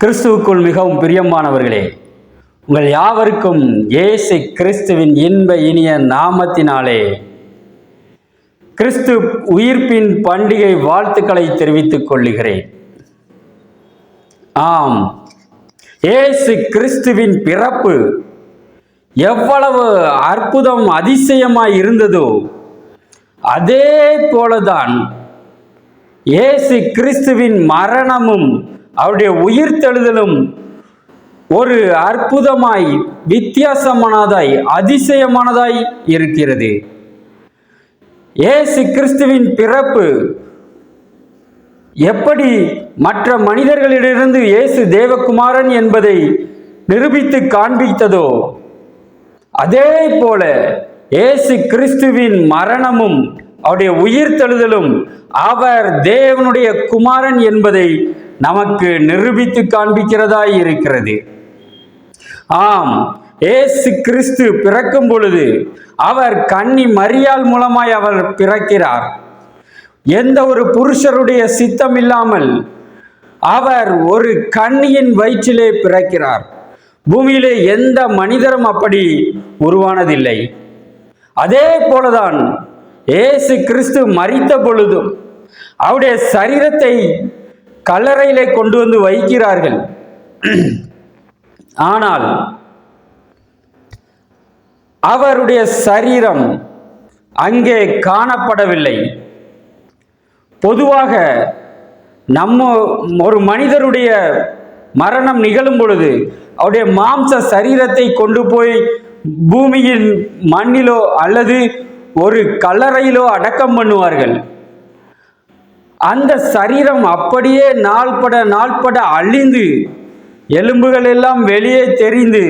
கிறிஸ்துவுக்குள் மிகவும் பிரியமானவர்களே உங்கள் யாவருக்கும் இயேசு கிறிஸ்துவின் இன்ப இனிய நாமத்தினாலே கிறிஸ்து உயிர்ப்பின் பண்டிகை வாழ்த்துக்களை தெரிவித்துக் கொள்ளுகிறேன். ஆம் இயேசு கிறிஸ்துவின் பிறப்பு எவ்வளவு அற்புதம் அதிசயமாய் இருந்ததோ அதே போலதான் இயேசு கிறிஸ்துவின் மரணமும் அவருடைய உயிர்த்தெழுதலும் ஒரு அற்புதமாய் வித்தியாசமானதாய் அதிசயமானதாய் இருக்கிறது. ஏசு கிறிஸ்துவின் பிறப்பு எப்படி மற்ற மனிதர்களிடமிருந்து இயேசு தேவகுமாரன் என்பதை நிரூபித்து காண்பித்ததோ அதே போல இயேசு கிறிஸ்துவின் மரணமும் அவருடைய உயிர்த்தெழுதலும் அவர் தேவனுடைய குமாரன் என்பதை நமக்கு நிரூபித்து காண்பிக்கிறதாய் இருக்கிறது. ஆம் ஏசு கிறிஸ்து பிறக்கும் பொழுது அவர் கன்னி மரியாள் மூலமாய் அவர் பிறக்கிறார். எந்த ஒரு புருஷருடைய சித்தம் இல்லாமல் அவர் ஒரு கன்னியின் வயிற்றிலே பிறக்கிறார். பூமியிலே எந்த மனிதரும் அப்படி உருவானதில்லை. அதே போலதான் ஏசு கிறிஸ்து மறித்த பொழுதும் அவருடைய சரீரத்தை கல்லறையிலே கொண்டு வந்து வைக்கிறார்கள். ஆனால் அவருடைய சரீரம் அங்கே காணப்படவில்லை. பொதுவாக நம்ம ஒரு மனிதருடைய மரணம் நிகழும் பொழுது அவருடைய மாம்ச சரீரத்தை கொண்டு போய் பூமியின் மண்ணிலோ அல்லது ஒரு கல்லறையிலோ அடக்கம் பண்ணுவார்கள். அந்த சரீரம் அப்படியே நாள்பட நாள்பட அழிந்து எலும்புகள் எல்லாம் வெளியே தெரிந்து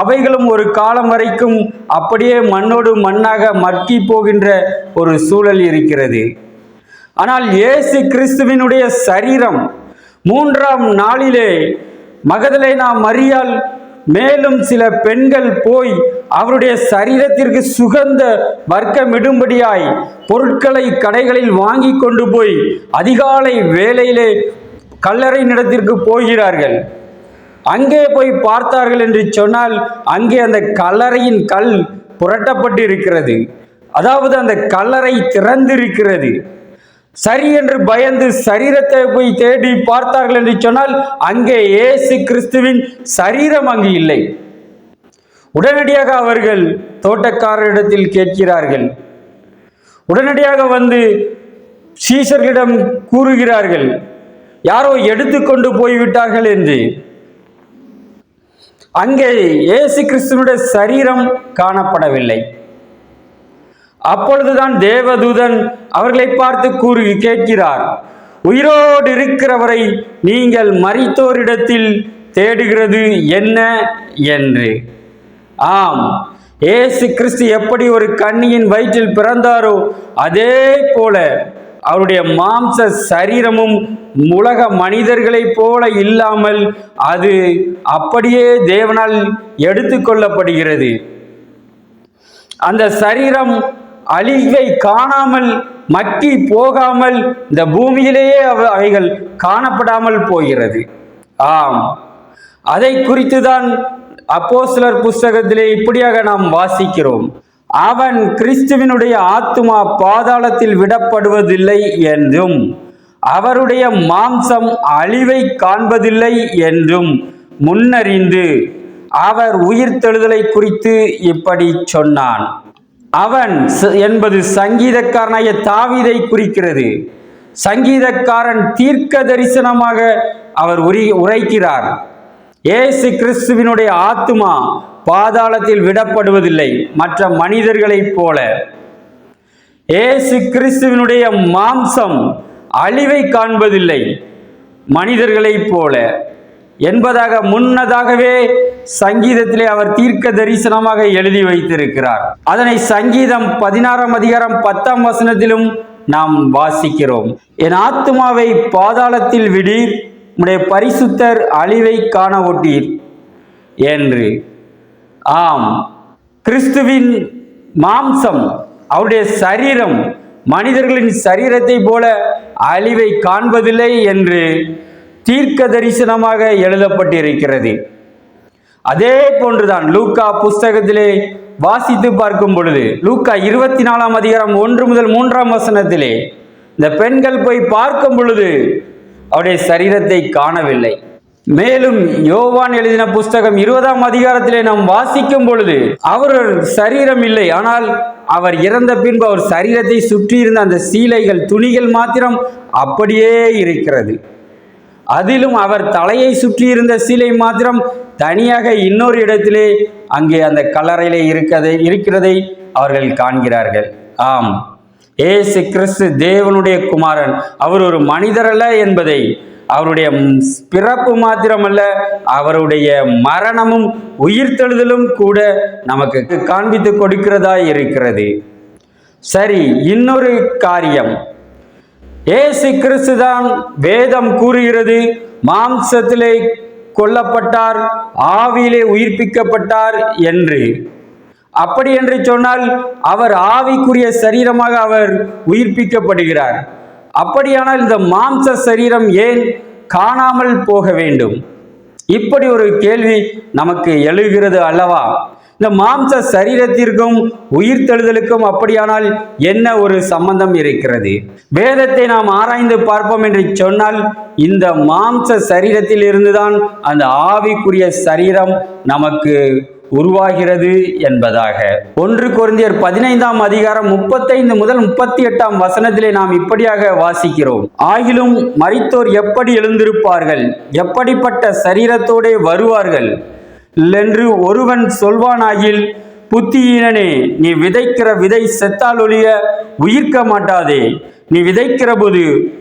அவைகளும் ஒரு காலம் வரைக்கும் அப்படியே மண்ணோடு மண்ணாக மக்கி போகின்ற ஒரு சூழல் இருக்கிறது. ஆனால் இயேசு கிறிஸ்துவினுடைய சரீரம் மூன்றாம் நாளிலே மகதலை நாம் மரியால் மேலும் சில பெண்கள் போய் அவருடைய சரீரத்திற்கு சுகந்த வர்க்கமிடும்படியாய் பொருட்களை கடைகளில் வாங்கி கொண்டு போய் அதிகாலை வேலையிலே கல்லறை நிலத்திற்கு போகிறார்கள். அங்கே போய் பார்த்தார்கள் என்று சொன்னால் அங்கே அந்த கல்லறையின் கல் புரட்டப்பட்டு இருக்கிறது அதாவது அந்த கல்லறை திறந்திருக்கிறது. சரி என்று பயந்து சரீரத்தை போய் தேடி பார்த்தார்கள் என்று சொன்னால் அங்கே இயேசு கிறிஸ்துவின் சரீரம் அங்கு இல்லை. உடனடியாக அவர்கள் தோட்டக்காரரிடத்தில் கேட்கிறார்கள். உடனடியாக வந்து சீசர்களிடம் கூறுகிறார்கள் யாரோ எடுத்துக்கொண்டு போய்விட்டார்கள் என்று. அங்கே இயேசு கிறிஸ்துவனுடைய சரீரம் காணப்படவில்லை. அப்பொழுதுதான் தேவதூதன் அவர்களை பார்த்து கூறு கேட்கிறார் உயிரோடு இருக்கிறவரை நீங்கள் மறித்தோரிடத்தில் தேடுகிறது என்ன என்று? ஆம் ஏசு கிறிஸ்து எப்படி ஒரு கண்ணியின் வயிற்றில் பிறந்தாரோ அதே போல அவருடைய மாம்ச சரீரமும் உலக மனிதர்களைப் போல இல்லாமல் அது அப்படியே தேவனால் எடுத்துக்கொள்ளப்படுகிறது அந்த சரீரம் அழிவை காணாமல் மக்கி போகாமல் இந்த பூமியிலேயே அவைகள் காணப்படாமல் போகிறது. ஆம். அதை குறித்து தான் அப்போஸ்தலர் புஸ்தகத்திலே இப்படியாக நாம் வாசிக்கிறோம். அவன் கிறிஸ்துவினுடைய ஆத்துமா பாதாளத்தில் விடப்படுவதில்லை என்றும் அவருடைய மாம்சம் அழிவை காண்பதில்லை என்றும் முன்னறிந்து அவர் உயிர்த்தெழுதலை குறித்து இப்படி சொன்னான். அவன் ச- என்பது சங்கீதக்காரனாய தாவீதை குறிக்கிறது. சங்கீதக்காரன் தீர்க்க தரிசனமாக அவர் உரி உரைக்கிறார். ஏசு கிறிஸ்துவினுடைய ஆத்மா பாதாளத்தில் விடப்படுவதில்லை மற்ற மனிதர்களைப் போல. ஏசு கிறிஸ்துவினுடைய மாம்சம் அழிவை காண்பதில்லை மனிதர்களைப் போல. என்பதாக முன்னதாகவே சங்கீதத்திலே அவர் தீர்க்க தரிசனமாக எழுதி வைத்திருக்கிறார். அதனை சங்கீதம் பதினாறாம் அதிகாரம் பத்தாம் வசனத்திலும் நாம் வாசிக்கிறோம். என் ஆத்துமாவை பாதாளத்தில் விடீர் உடைய பரிசுத்தர் அழிவை காண ஒட்டீர் என்று. ஆம் கிறிஸ்துவின் மாம்சம் அவருடைய சரீரம் மனிதர்களின் சரீரத்தை போல அழிவை காண்பதில்லை என்று தீர்க்க தரிசனமாக எழுதப்பட்டிருக்கிறது. அதே போன்றுதான் லூக்கா புஸ்தகத்திலே வாசித்து பார்க்கும் பொழுது லூக்கா இருபத்தி நாலாம் அதிகாரம் ஒன்று முதல் மூன்றாம் வசனத்திலே இந்த பெண்கள் போய் பார்க்கும் பொழுது அவருடைய சரீரத்தை காணவில்லை. மேலும் யோவான் எழுதின புஸ்தகம் இருபதாம் அதிகாரத்திலே நாம் வாசிக்கும் பொழுது அவர் சரீரம் இல்லை ஆனால் அவர் இறந்த பின்பு அவர் சரீரத்தை சுற்றியிருந்த அந்த சீலைகள் துணிகள் மாத்திரம் அப்படியே இருக்கிறது. அதிலும் அவர் தலையை சுற்றியிருந்த சீலை மாத்திரம் தனியாக இன்னொரு இடத்திலே அங்கே அந்த கல்லறையிலே இருக்கதை இருக்கிறதை அவர்கள் காண்கிறார்கள். ஆம். ஏசு கிறிஸ்து தேவனுடைய குமாரன். அவர் ஒரு மனிதரல்ல என்பதை அவருடைய பிறப்பு மாத்திரமல்ல அவருடைய மரணமும் உயிர்த்தெழுதலும் கூட நமக்கு காண்பித்து கொடுக்கிறதா இருக்கிறது. சரி இன்னொரு காரியம். ஏசு கிறிஸ்துதான் வேதம் கூறுகிறது. மாம்சத்திலே கொல்லப்பட்டார் ஆவியிலே உயிர்ப்பிக்கப்பட்டார் என்று. அப்படி என்று சொன்னால் அவர் ஆவிக்குரிய சரீரமாக அவர் உயிர்ப்பிக்கப்படுகிறார். அப்படியானால் இந்த மாம்ச சரீரம் ஏன் காணாமல் போக வேண்டும்? இப்படி ஒரு கேள்வி நமக்கு எழுகிறது அல்லவா? இந்த மாம்ச சரீரத்திற்கும் உயிர்த்தெழுதலுக்கும் அப்படியானால் என்ன ஒரு சம்பந்தம் இருக்கிறது? வேதத்தை நாம் ஆராய்ந்து பார்ப்போம் என்று சொன்னால் இந்த மாம்ச சரீரத்தில் இருந்துதான் அந்த ஆவிக்குரிய சரீரம் நமக்கு உருவாகிறது என்பதாக. ஒன்று குறைந்தர் பதினைந்தாம் அதிகாரம் முப்பத்தைந்து முதல் முப்பத்தி எட்டாம் வசனத்திலே நாம் இப்படியாக வாசிக்கிறோம். ஆகிலும் மறித்தோர் எப்படி எழுந்திருப்பார்கள்? எப்படிப்பட்ட சரீரத்தோடே வருவார்கள்? என்று ஒருவன் சொல்வானாகில் புத்தியீனனே நீ விதைக்கிற விதை செத்தால் ஒழிய உயிர்க்க மாட்டாதே. நீ விதைக்கிற போது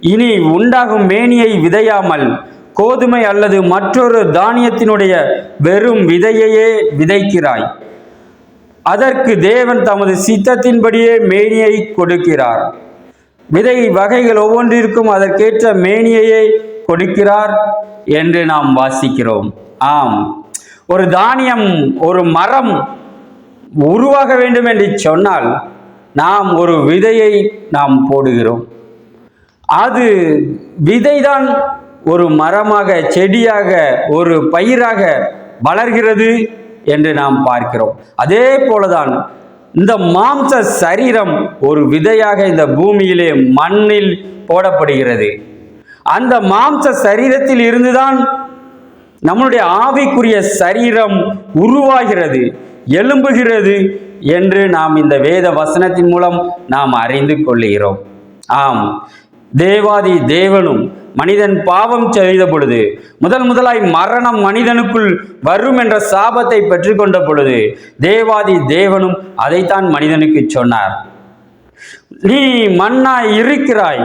இனி உண்டாகும் மேனியை விதையாமல் கோதுமை அல்லது மற்றொரு தானியத்தினுடைய வெறும் விதையையே விதைக்கிறாய். அதற்கு தேவன் தமது சித்தத்தின்படியே மேனியை கொடுக்கிறார். விதை வகைகள் ஒவ்வொன்றிற்கும் அதற்கேற்ற மேனியையே கொடுக்கிறார் என்று நாம் வாசிக்கிறோம். ஆம். ஒரு தானியம் ஒரு மரம் உருவாக வேண்டும் என்று சொன்னால் நாம் ஒரு விதையை நாம் போடுகிறோம். அது விதைதான் ஒரு மரமாக செடியாக ஒரு பயிராக வளர்கிறது என்று நாம் பார்க்கிறோம். அதே போலதான் இந்த மாம்ச சரீரம் ஒரு விதையாக இந்த பூமியிலே மண்ணில் போடப்படுகிறது. அந்த மாம்ச சரீரத்தில் இருந்துதான் நம்மளுடைய ஆவிக்குரிய சரீரம் உருவாகிறது எழும்புகிறது என்று நாம் இந்த வேத வசனத்தின் மூலம் நாம் அறிந்து கொள்கிறோம் ஆம். தேவாதி தேவனும் மனிதன் பாவம் செய்த பொழுது முதல் முதலாய் மரணம் மனிதனுக்குள் வரும் என்ற சாபத்தை பெற்றுக்கொண்ட பொழுது தேவாதி தேவனும் அதைத்தான் மனிதனுக்கு சொன்னார். நீ மண்ணாய் இருக்கிறாய்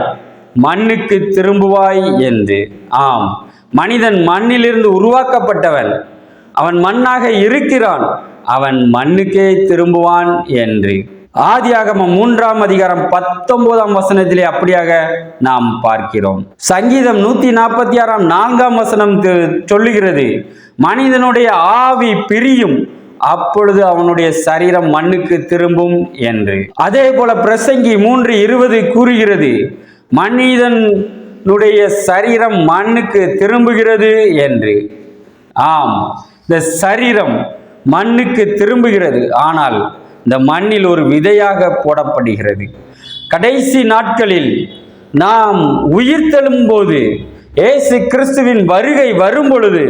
மண்ணுக்கு திரும்புவாய் என்று. ஆம். மனிதன் மண்ணிலிருந்து உருவாக்கப்பட்டவன். அவன் மண்ணாக இருக்கிறான். அவன் மண்ணுக்கே திரும்புவான் என்று. ஆதியாகமம் மூன்றாம் அதிகாரம் பத்தொன்பதாம் வசனத்திலே அப்படியாக நாம் பார்க்கிறோம். சங்கீதம் நூத்தி நாற்பத்தி ஆறாம் நான்காம் வசனம் சொல்லுகிறது. மனிதனுடைய ஆவி பிரியும். அப்பொழுது அவனுடைய சரீரம் மண்ணுக்கு திரும்பும் என்று. அதே போல பிரசங்கி மூன்று இருபது கூறுகிறது. மனிதன் மனிதனுடைய சரீரம் மண்ணுக்கு திரும்புகிறது என்று. ஆம் இந்த சரீரம் மண்ணுக்கு திரும்புகிறது. ஆனால் இந்த மண்ணில் ஒரு விதையாக போடப்படுகிறது. கடைசி நாட்களில் நாம் உயிர் தெழும்போது ஏசு கிறிஸ்துவின் வருகை வரும் பொழுது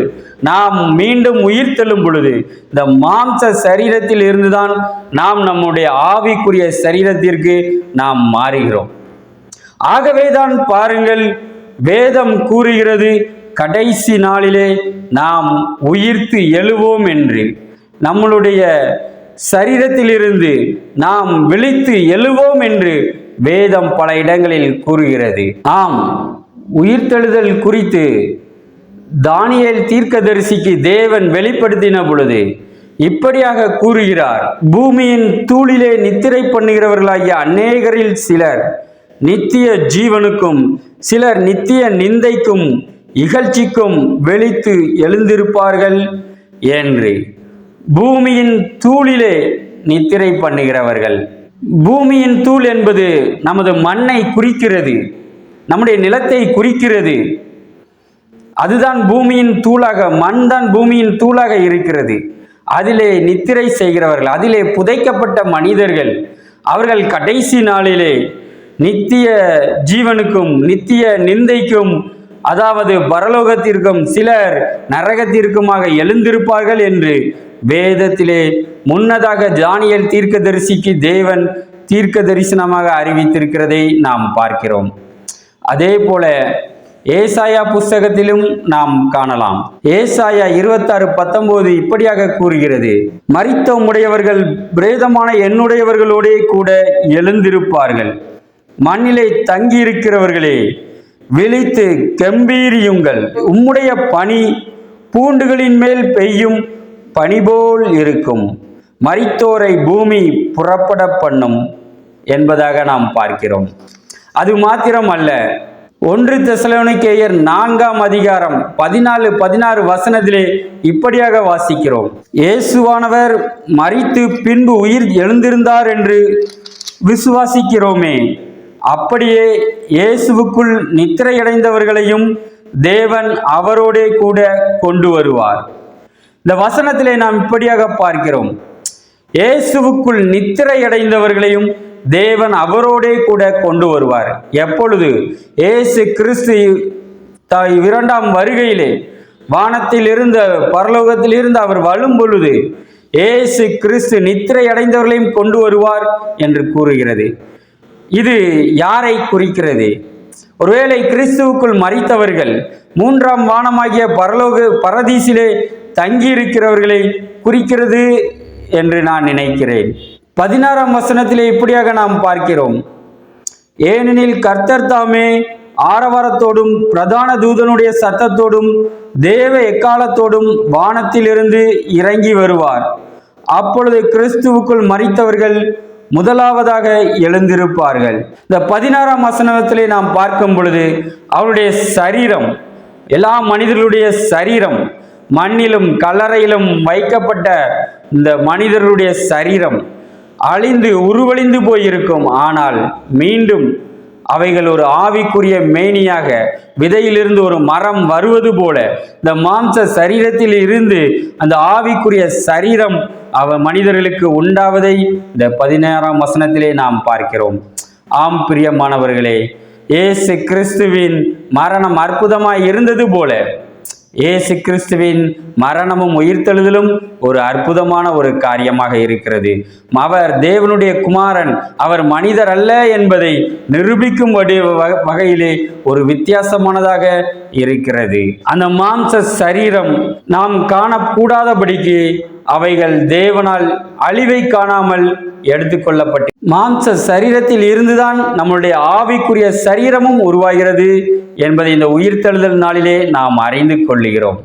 நாம் மீண்டும் உயிர்த்தெழும் பொழுது இந்த மாம்ச சரீரத்தில் இருந்துதான் நாம் நம்முடைய ஆவிக்குரிய சரீரத்திற்கு நாம் மாறுகிறோம். ஆகவேதான் பாருங்கள் வேதம் கூறுகிறது கடைசி நாளிலே நாம் உயிர்த்து எழுவோம் என்று. நம்மளுடைய சரீரத்திலிருந்து நாம் விழித்து எழுவோம் என்று வேதம் பல இடங்களில் கூறுகிறது. ஆம் உயிர்த்தெழுதல் குறித்து தானியல் தீர்க்கதரிசிக்கு தேவன் வெளிப்படுத்தின பொழுது இப்படியாக கூறுகிறார் பூமியின் தூளிலே நித்திரை பண்ணுகிறவர்களாகிய அநேகரில் சிலர் நித்திய ஜீவனுக்கும் சிலர் நித்திய நிந்தைக்கும் இகழ்ச்சிக்கும் வெளித்து எழுந்திருப்பார்கள் என்று. பூமியின் தூளிலே நித்திரை பண்ணுகிறவர்கள். பூமியின் தூள் என்பது நமது மண்ணை குறிக்கிறது. நம்முடைய நிலத்தை குறிக்கிறது. அதுதான் பூமியின் தூளாக மண் தான் பூமியின் தூளாக இருக்கிறது. அதிலே நித்திரை செய்கிறவர்கள் அதிலே புதைக்கப்பட்ட மனிதர்கள். அவர்கள் கடைசி நாளிலே நித்திய ஜீவனுக்கும் நித்திய நிந்தைக்கும் அதாவது பரலோகத்திற்கும் சிலர் நரகத்திற்குமாக எழுந்திருப்பார்கள் என்று வேதத்திலே முன்னதாக ஜானியல் தீர்க்கதரிசிக்கு தேவன் தீர்க்க தரிசனமாக அறிவித்திருக்கிறதை நாம் பார்க்கிறோம். அதே போல ஏசாயா புஸ்தகத்திலும் நாம் காணலாம். ஏசாயா இருபத்தாறு பத்தொன்பது இப்படியாக கூறுகிறது. மறித்த உடையவர்கள் பிரேதமான என்னுடையவர்களோடே கூட எழுந்திருப்பார்கள். மண்ணிலே தங்கியிருக்கிறவர்களே விழித்து கம்பீரியுங்கள். உம்முடைய பனி பூண்டுகளின் மேல் பெய்யும் பனிபோல் இருக்கும். மரித்தோரை பூமி புறப்பட பண்ணும் என்பதாக நாம் பார்க்கிறோம். அது மாத்திரம் அல்ல ஒன்று தெசலோனிக்கேயர் நான்காம் அதிகாரம் பதினாலு பதினாறு வசனத்திலே இப்படியாக வாசிக்கிறோம். இயேசுவானவர் மறித்து பின்பு உயிர் எழுந்திருந்தார் என்று விசுவாசிக்கிறோமே. அப்படியே இயேசுவுக்குள் நித்திரையடைந்தவர்களையும் தேவன் அவரோடே கூட கொண்டு வருவார். இந்த வசனத்திலே நாம் இப்படியாக பார்க்கிறோம். இயேசுவுக்குள் நித்திரையடைந்தவர்களையும் தேவன் அவரோடே கூட கொண்டு வருவார். எப்பொழுது? இயேசு கிறிஸ்து தாய் இரண்டாம் வருகையிலே வானத்தில் இருந்த பரலோகத்தில் இருந்து அவர் வரும் பொழுது ஏசு கிறிஸ்து நித்திரை அடைந்தவர்களையும் கொண்டு வருவார் என்று கூறுகிறது. இது யாரை குறிக்கிறது? ஒருவேளை கிறிஸ்துவுக்குள் மறித்தவர்கள் மூன்றாம் வானமாகிய பரலோக பரதீசிலே தங்கியிருக்கிறவர்களை குறிக்கிறது என்று நான் நினைக்கிறேன். பதினாறாம் வசனத்திலே இப்படியாக நாம் பார்க்கிறோம். ஏனெனில் கர்த்தர் தாமே ஆரவாரத்தோடும் பிரதான தூதனுடைய சத்தத்தோடும் தேவ எக்காலத்தோடும் வானத்திலிருந்து இறங்கி வருவார். அப்பொழுது கிறிஸ்துவுக்குள் மறித்தவர்கள் முதலாவதாக எழுந்திருப்பார்கள். இந்த பதினாறாம் வசனத்திலே நாம் பார்க்கும் பொழுது அவருடைய சரீரம் எல்லா மனிதர்களுடைய சரீரம் மண்ணிலும் கல்லறையிலும் வைக்கப்பட்ட இந்த மனிதர்களுடைய சரீரம் அழிந்து உருவழிந்து போயிருக்கும். ஆனால் மீண்டும் அவைகள் ஒரு ஆவிக்குரிய மேனியாக விதையிலிருந்து ஒரு மரம் வருவது போல. இந்த மாம்ச சரீரத்தில் இருந்து அந்த ஆவிக்குரிய சரீரம் அவ மனிதர்களுக்கு உண்டாவதை இந்த பதினாறாம் வசனத்திலே நாம் பார்க்கிறோம். ஆம் பிரியமானவர்களே இயேசு கிறிஸ்துவின் மரணம் அற்புதமாய் இருந்தது போல இயேசு கிறிஸ்துவின் மரணமும் உயிர்த்தெழுதலும் ஒரு அற்புதமான ஒரு காரியமாக இருக்கிறது. அவர் தேவனுடைய குமாரன் அவர் மனிதர் அல்ல என்பதை நிரூபிக்கும் வ- வகையிலே ஒரு வித்தியாசமானதாக இருக்கிறது. அந்த மாம்ச சரீரம் நாம் காணக்கூடாதபடிக்கு அவைகள் தேவனால் அழிவை காணாமல் எடுத்துக்கொள்ளப்பட்டு மாம்ச சரீரத்தில் இருந்துதான் நம்மளுடைய ஆவிக்குரிய சரீரமும் உருவாகிறது என்பதை இந்த உயிர்த்தெழுதல் நாளிலே நாம் அறிந்து கொள்ளுகிறோம்.